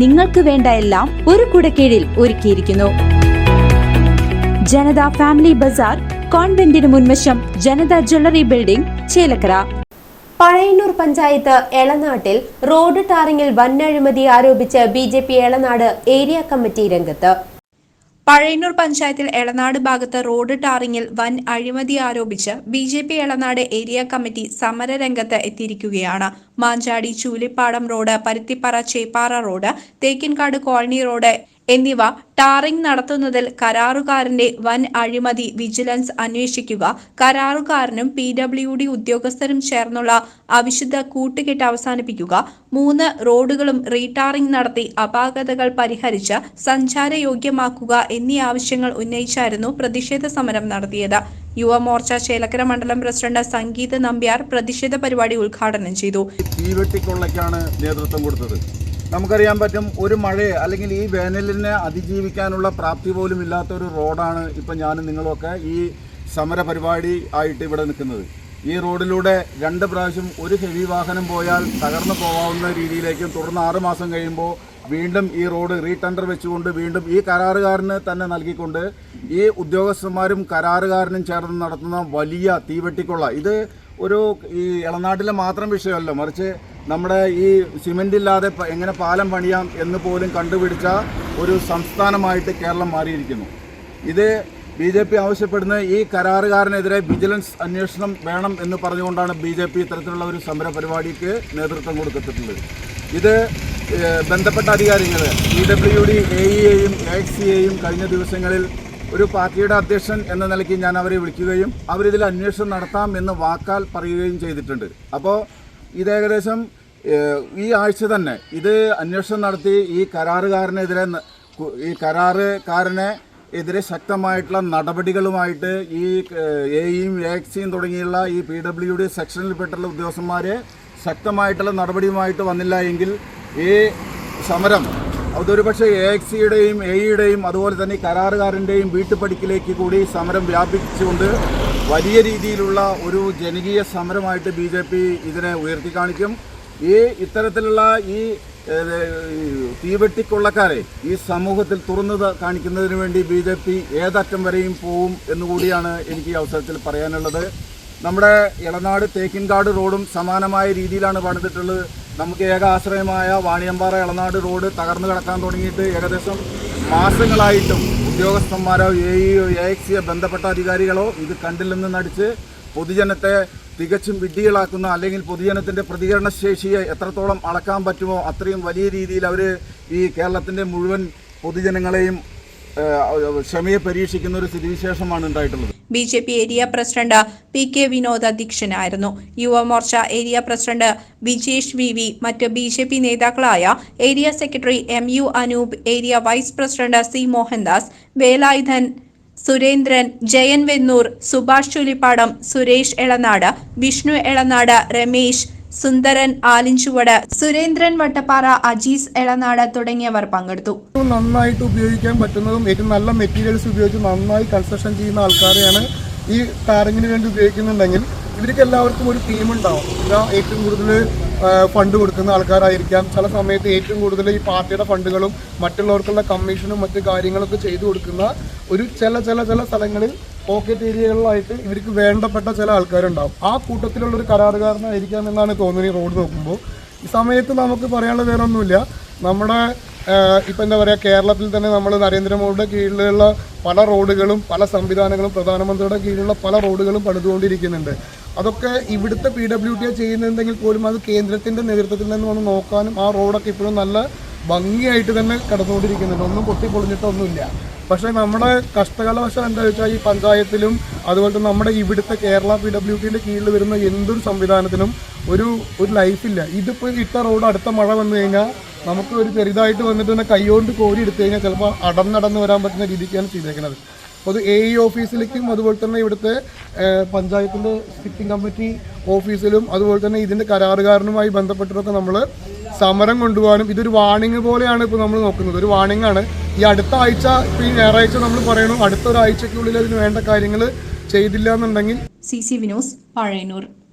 നിങ്ങൾക്ക് വേണ്ട എല്ലാം ഒരു കുടക്കീഴിൽ ഒരുക്കിയിരിക്കുന്നു. ജനത ഫാമിലി ബസാർ കോൺവെന്റിന് മുൻവശം ജനത ജ്വല്ലറി ബിൽഡിംഗ് ചേലക്കര. പഴയന്നൂർ പഞ്ചായത്ത് എളനാട്ടിൽ റോഡ് ടാറിങ്ങിൽ വൻ അഴിമതി ആരോപിച്ച് B J P Elanad area committee രംഗത്ത്. പഴയന്നൂർ പഞ്ചായത്തിൽ എളനാട് ഭാഗത്ത് റോഡ് ടാറിങ്ങിൽ വൻ അഴിമതി ആരോപിച്ച് B J P Elanad area committee സമരരംഗത്ത് എത്തിയിരിക്കുകയാണ്. Manchadi Chulippadam road Paruthippara Cheppara road Thekkinkad colony road എന്നിവ ടാറിംഗ് നടത്തുന്നതിൽ കരാറുകാരന്റെ വൻ അഴിമതി വിജിലൻസ് അന്വേഷിക്കുക കരാറുകാരനും പി ഡബ്ല്യു ഡി ഉദ്യോഗസ്ഥരും ചേർന്നുള്ള അവിശുദ്ധ കൂട്ടുകെട്ട് അവസാനിപ്പിക്കുക മൂന്ന് റോഡുകളും റീടാറിംഗ് നടത്തി അപാകതകൾ പരിഹരിച്ച് സഞ്ചാരയോഗ്യമാക്കുക എന്നീ ആവശ്യങ്ങൾ ഉന്നയിച്ചായിരുന്നു പ്രതിഷേധ സമരം നടത്തിയത്. യുവമോർച്ച ചേലക്കര മണ്ഡലം പ്രസിഡന്റ് സംഗീത നമ്പ്യാർ പ്രതിഷേധ പരിപാടി ഉദ്ഘാടനം ചെയ്തു. നേതൃത്വം കൊടുത്തത്. നമുക്കറിയാൻ പറ്റും ഒരു മഴ അല്ലെങ്കിൽ ഈ വേനലിനെ അതിജീവിക്കാനുള്ള പ്രാപ്തി പോലും ഇല്ലാത്ത ഒരു റോഡാണ് ഇപ്പം ഞാനും നിങ്ങളൊക്കെ ഈ സമര പരിപാടി ആയിട്ട് ഇവിടെ നിൽക്കുന്നത്. ഈ റോഡിലൂടെ രണ്ട് പ്രാവശ്യം ഒരു ഹെവി വാഹനം പോയാൽ തകർന്നു പോകാവുന്ന രീതിയിലേക്കും തുടർന്ന് ആറുമാസം കഴിയുമ്പോൾ വീണ്ടും ഈ റോഡ് റീടെൻഡർ വെച്ചുകൊണ്ട് വീണ്ടും ഈ കരാറുകാരന് തന്നെ നൽകിക്കൊണ്ട് ഈ ഉദ്യോഗസ്ഥന്മാരും കരാറുകാരനും ചേർന്ന് നടത്തുന്ന വലിയ തീവെട്ടിക്കൊള്ള. ഇത് ഒരു ഈ ഇളനാട്ടിലെ മാത്രം വിഷയമല്ല മറിച്ച് നമ്മുടെ ഈ സിമെന്റ് ഇല്ലാതെ എങ്ങനെ പാലം പണിയാം എന്ന് പോലും കണ്ടുപിടിച്ച ഒരു സംസ്ഥാനമായിട്ട് കേരളം മാറിയിരിക്കുന്നു. ഇത് ബി ജെ പി ആവശ്യപ്പെടുന്ന ഈ കരാറുകാരനെതിരെ വിജിലൻസ് അന്വേഷണം വേണം എന്ന് പറഞ്ഞുകൊണ്ടാണ് ബി ജെ പി ഇത്തരത്തിലുള്ള ഒരു സമര പരിപാടിക്ക് നേതൃത്വം കൊടുത്തിട്ടുള്ളത്. ഇത് ബന്ധപ്പെട്ട അധികാരികൾ ഇ ഡബ്ല്യു ഡി എ ഇയെയും എ എക്സ് സിയെയും കഴിഞ്ഞ ദിവസങ്ങളിൽ ഒരു പാർട്ടിയുടെ അധ്യക്ഷൻ എന്ന നിലയ്ക്ക് ഞാൻ അവരെ വിളിക്കുകയും അവരിതിൽ അന്വേഷണം നടത്താം എന്ന് വാക്കാൽ പറയുകയും ചെയ്തിട്ടുണ്ട്. അപ്പോൾ ഇത് ഏകദേശം ഈ ആഴ്ച തന്നെ ഇത് അന്വേഷണം നടത്തി ഈ കരാറുകാരനെതിരെ ഈ കരാറുകാരനെ എതിരെ ശക്തമായിട്ടുള്ള നടപടികളുമായിട്ട് ഈ എയും എക്സിയും തുടങ്ങിയുള്ള ഈ പി ഡബ്ല്യു ഡി സെക്ഷനിൽപ്പെട്ടുള്ള ഉദ്യോഗസ്ഥന്മാരെ ശക്തമായിട്ടുള്ള നടപടിയുമായിട്ട് വന്നില്ല എങ്കിൽ ഈ സമരം അതൊരു പക്ഷേ എക്സിയുടെയും എയുടെയും അതുപോലെ തന്നെ കരാറുകാരന്റെയും വീട്ടുപടിക്കിലേക്ക് കൂടി സമരം വ്യാപിച്ചുകൊണ്ട് വലിയ രീതിയിലുള്ള ഒരു ജനകീയ സമരമായിട്ട് ബി ഇതിനെ ഉയർത്തി കാണിക്കും. ഈ ഇത്തരത്തിലുള്ള ഈ തീവെട്ടിക്കൊള്ളക്കാരെ ഈ സമൂഹത്തിൽ തുറന്നത് കാണിക്കുന്നതിന് വേണ്ടി ബി ജെ പി ഏതറ്റം വരെയും പോവും എന്നുകൂടിയാണ് എനിക്ക് ഈ അവസരത്തിൽ പറയാനുള്ളത്. നമ്മുടെ ഇളനാട് തേക്കിൻകാട് റോഡും സമാനമായ രീതിയിലാണ് പണിതിട്ടുള്ളത്. നമുക്ക് ഏക ആശ്രയമായ വാണിയമ്പാറ ഇളനാട് റോഡ് തകർന്നു കിടക്കാൻ തുടങ്ങിയിട്ട് ഏകദേശം മാസങ്ങളായിട്ടും ഉദ്യോഗസ്ഥന്മാരോ എ ഇയോ എ എക്സിയോ ബന്ധപ്പെട്ട അധികാരികളോ ഇത് കണ്ടില്ലെന്ന് നടിച്ച് പൊതുജനത്തെ തികച്ചും വിഡ്ഢികളാക്കുന്ന അല്ലെങ്കിൽ പൊതുജനത്തിന്റെ പ്രതികരണശേഷിയെ എത്രത്തോളം അളക്കാൻ പറ്റുമോ അത്രയും വലിയ രീതിയിൽ അവർ ഈ കേരളത്തിന്റെ മുഴുവൻ പൊതുജനങ്ങളെയും ക്ഷമയെ പരീക്ഷിക്കുന്ന ഒരു സ്ഥിതിവിശേഷമാണ് ഉണ്ടായിട്ടുള്ളത്. B J P area president P K Vinod അധ്യക്ഷനായിരുന്നു. Yuvamorcha area president Vijesh V V മറ്റ് ബി ജെ പി നേതാക്കളായ area secretary M U Anoop area vice president C Mohandas Velayudhan Surendran Jayan Vennur Subhash Chulippadam Suresh Elanad Vishnu Elanad Ramesh Sundaran Alinchuvadu Surendran Vattappara Ajees Elanad തുടങ്ങിയവർ പങ്കെടുത്തു. നന്നായിട്ട് ഉപയോഗിക്കാൻ പറ്റുന്നതും ഏറ്റവും നല്ല materials ഉപയോഗിച്ച് നന്നായി കൺസ്ട്രക്ഷൻ ചെയ്യുന്ന ആൾക്കാരെയാണ് ഈ താരങ്ങിന് വേണ്ടി ഉപയോഗിക്കുന്നുണ്ടെങ്കിൽ ഇവർക്ക് എല്ലാവർക്കും ഒരു ടീം ഉണ്ടാവും. ഏറ്റവും കൂടുതൽ ഫണ്ട് കൊടുക്കുന്ന ആൾക്കാരായിരിക്കാം. ചില സമയത്ത് ഏറ്റവും കൂടുതൽ ഈ പാർട്ടിയുടെ ഫണ്ടുകളും മറ്റുള്ളവർക്കുള്ള കമ്മീഷനും മറ്റു കാര്യങ്ങളൊക്കെ ചെയ്തു കൊടുക്കുന്ന ഒരു ചില ചില ചില സ്ഥലങ്ങളിൽ പോക്കറ്റ് ഏരിയകളിലായിട്ട് ഇവർക്ക് വേണ്ടപ്പെട്ട ചില ആൾക്കാരുണ്ടാവും. ആ കൂട്ടത്തിലുള്ള ഒരു കരാറുകാരനായിരിക്കാം എന്നാണ് തോന്നുന്നത് ഈ റോഡ് നോക്കുമ്പോൾ ഈ സമയത്ത് നമുക്ക് പറയാനുള്ള വേറൊന്നുമില്ല. നമ്മുടെ ഇപ്പം എന്താ പറയുക കേരളത്തിൽ തന്നെ നമ്മൾ നരേന്ദ്രമോദിയുടെ കീഴിലുള്ള പല റോഡുകളും പല സംവിധാനങ്ങളും പ്രധാനമന്ത്രിയുടെ കീഴിലുള്ള പല റോഡുകളും പണിതുകൊണ്ടിരിക്കുന്നുണ്ട്. അതൊക്കെ ഇവിടുത്തെ പി ഡബ്ല്യു ടി ചെയ്യുന്നുണ്ടെങ്കിൽ പോലും അത് കേന്ദ്രത്തിന്റെ നേതൃത്വത്തിൽ നിന്ന് വന്ന് നോക്കാനും ആ റോഡൊക്കെ ഇപ്പോഴും നല്ല ഭംഗിയായിട്ട് തന്നെ കടന്നുകൊണ്ടിരിക്കുന്നുണ്ട്. ഒന്നും പൊട്ടി പൊളിഞ്ഞിട്ടൊന്നുമില്ല പക്ഷേ നമ്മുടെ കഷ്ടകാലവശം എന്താ വെച്ചാൽ ഈ പഞ്ചായത്തിലും അതുപോലെ തന്നെ നമ്മുടെ ഇവിടുത്തെ കേരള പി ഡബ്ല്യു ടിന്റെ കീഴിൽ വരുന്ന എന്തൊരു സംവിധാനത്തിനും ഒരു ഒരു ലൈഫില്ല. ഇതിപ്പോൾ ഇട്ട റോഡ് അടുത്ത മഴ വന്നു കഴിഞ്ഞാൽ നമുക്ക് ഒരു ചെറുതായിട്ട് വന്നിട്ട് തന്നെ കൈകൊണ്ട് കോരി എടുത്തു കഴിഞ്ഞാൽ ചിലപ്പോൾ അടന്നടന്ന് വരാൻ പറ്റുന്ന രീതിക്കാണ് ചെയ്തേക്കുന്നത്. അത് എ ഇ ഓഫീസിലേക്കും അതുപോലെ തന്നെ ഇവിടുത്തെ പഞ്ചായത്തിന്റെ സിറ്റിംഗ് കമ്മിറ്റി ഓഫീസിലും അതുപോലെ തന്നെ ഇതിന്റെ കരാറുകാരനുമായി ബന്ധപ്പെട്ടിട്ടൊക്കെ നമ്മൾ സമരം കൊണ്ടുപോകാനും ഇതൊരു വാണിംഗ് പോലെയാണ് ഇപ്പോൾ നമ്മൾ നോക്കുന്നത്. ഒരു വാണിംഗ് ആണ്. ഈ അടുത്ത ആഴ്ച ഈ ഞായറാഴ്ച നമ്മൾ പറയണു അടുത്ത ഒരാഴ്ചക്കുള്ളിൽ അതിന് വേണ്ട കാര്യങ്ങൾ ചെയ്തില്ല എന്നുണ്ടെങ്കിൽ സി സി വിനോസ് പഴയന്നൂർ